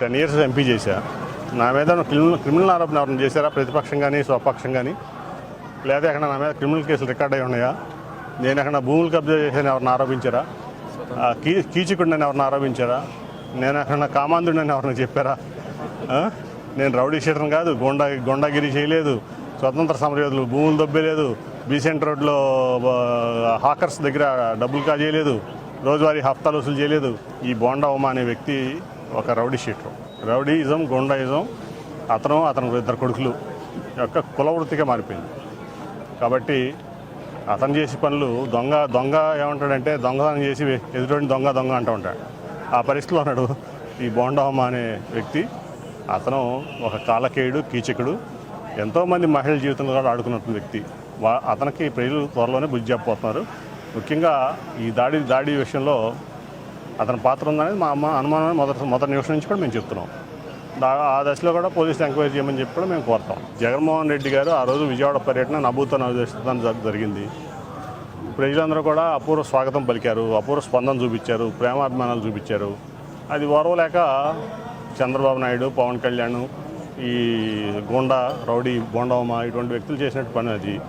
Ten years MP చేశా. నా మీద క్రిమినల్ క్రిమినల్ ఆరోపణ ఎవరైనా చేశారా? ప్రతిపక్షం కానీ స్వపక్షం కానీ లేదా ఎక్కడ నా మీద క్రిమినల్ కేసులు రికార్డ్ అయి ఉన్నాయా? నేను ఎక్కడ భూములు కబ్జా చేశాను ఎవరిని ఆరోపించారా? ఆ, కీ కీచుకుండని ఎవరిని ఆరోపించారా? నేను ఎక్కడ కామాంధుడిని ఎవరిని చెప్పారా? నేను రౌడీ షీటర్ని కాదు గోండా గొండాగిరి చేయలేదు. స్వతంత్ర సమరయోధులు భూములు దొబ్బేలేదు. బీసెంట్ రోడ్లో హాకర్స్ దగ్గర డబ్బులు కాజేయలేదు. రోజువారీ హఫ్తాలు వసూలు చేయలేదు. ఈ బోండా ఉమా అనే వ్యక్తి ఒక రౌడీ షీటర్. రౌడీయిజం గుండాయిజం అతను అతను ఇద్దరు కొడుకులు యొక్క కులవృత్తిగా మారిపోయింది. కాబట్టి అతను చేసే పనులు దొంగ దొంగ ఏమంటాడంటే దొంగతనం చేసి ఎదుటి దొంగ దొంగ అంటూ ఉంటాడు. ఆ పరిస్థితిలో ఉన్నాడు ఈ బోండాహమ్మ అనే వ్యక్తి. అతను ఒక కాలకేయుడు కీచకుడు ఎంతోమంది మహిళల జీవితంలో కూడా ఆడుకున్న వ్యక్తి. వా అతనికి ప్రజలు త్వరలోనే బుద్ధి చెప్పబోతున్నారు ముఖ్యంగా ఈ దాడి దాడి విషయంలో అతని పాత్ర ఉందనేది మా అమ్మ అనుమానం మొదటి మొదటి నిమిషం నుంచి కూడా మేము చెప్తున్నాం. దా- ఆ దశలో కూడా పోలీసులు ఎంక్వైరీ చేయమని చెప్పి కూడా మేము కోరుతాం. జగన్మోహన్ రెడ్డి గారు ఆ రోజు విజయవాడ పర్యటన నభూతో నవదర్శనం జరిగింది. ప్రజలందరూ కూడా అపూర్వ స్వాగతం పలికారు. అపూర్వ స్పందన చూపించారు. ప్రేమాభిమానాలు చూపించారు. అది ఓర్వలేక చంద్రబాబు నాయుడు పవన్ కళ్యాణ్ ఈ గోండా రౌడీ బోండవమ్మ ఇటువంటి వ్యక్తులు చేసినట్టు పని అది.